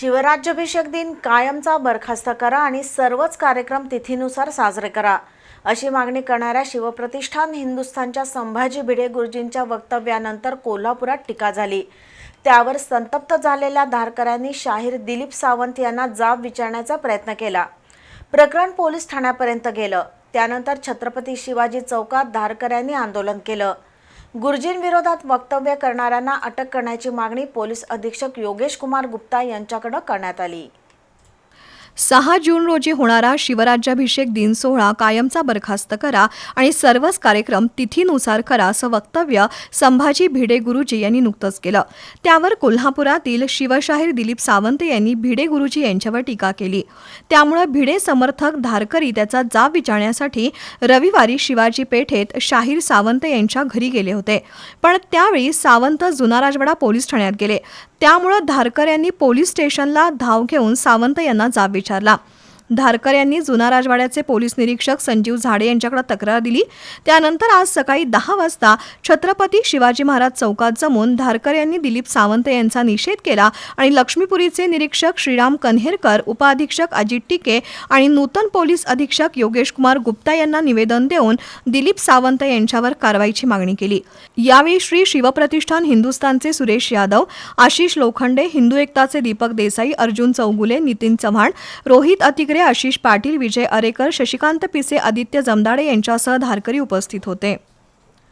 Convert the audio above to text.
शिवराज्याभिषेक दिन कायमचा बरखास्त करा आणि सर्वच कार्यक्रम तिथीनुसार साजरे करा. अशी मागणी करणाऱ्या शिवप्रतिष्ठान हिंदुस्थानच्या संभाजी भिडे गुरुजींच्या वक्तव्यानंतर कोल्हापुरात टीका झाली. त्यावर संतप्त झालेल्या धारकऱ्यांनी शाहीर दिलीप सावंत यांना जाब विचारण्याचा प्रयत्न केला. प्रकरण पोलीस ठाण्यापर्यंत गेलं. त्यानंतर छत्रपती शिवाजी चौकात धारकऱ्यांनी आंदोलन केलं. गुरुजींविरोधात वक्तव्य करणाऱ्यांना अटक करण्याची मागणी पोलीस अधीक्षक योगेश कुमार गुप्ता यांच्याकडे करण्यात आली. सहा जून रोजी होणारा शिवराज्याभिषेक दिन सोहळा कायमचा बरखास्त करा आणि सर्वच कार्यक्रम तिथीनुसार करा असं वक्तव्य संभाजी भिडे गुरुजी यांनी नुकतंच केलं. त्यावर कोल्हापुरातील शिवशाहीर दिलीप सावंत यांनी भिडे गुरुजी यांच्यावर टीका केली. त्यामुळे भिडे समर्थक धारकरी त्याचा जाब विचारण्यासाठी रविवारी शिवाजी पेठेत शाहीर सावंत यांच्या घरी गेले होते. पण त्यावेळी सावंत जुना राजवाडा पोलीस ठाण्यात गेले. त्यामुळं धारकऱ्यांनी पोलीस स्टेशनला धाव घेऊन सावंत यांना जाब विचारला. धारकर यांनी जुना राजवाड्याचे पोलीस निरीक्षक संजीव झाडे यांच्याकडे तक्रार दिली. त्यानंतर आज सकाळी दहा वाजता छत्रपती शिवाजी महाराज चौकात जमून धारकर यांनी दिलीप सावंत यांचा निषेध केला आणि लक्ष्मीपुरीचे निरीक्षक श्रीराम कन्हेरकर उपअधीक्षक अजित टिके आणि नूतन पोलीस अधीक्षक योगेश कुमार गुप्ता यांना निवेदन देऊन दिलीप सावंत यांच्यावर कारवाईची मागणी केली. यावेळी श्री शिवप्रतिष्ठान हिंदुस्थानचे सुरेश यादव आशिष लोखंडे हिंदू एकताचे दीपक देसाई अर्जुन चौगुले नितीन चव्हाण रोहित ठाकरे आशिष पाटील विजय अरेकर शशिकांत पिसे आदित्य जमदाडे यांच्यासह धारकरी उपस्थित होते.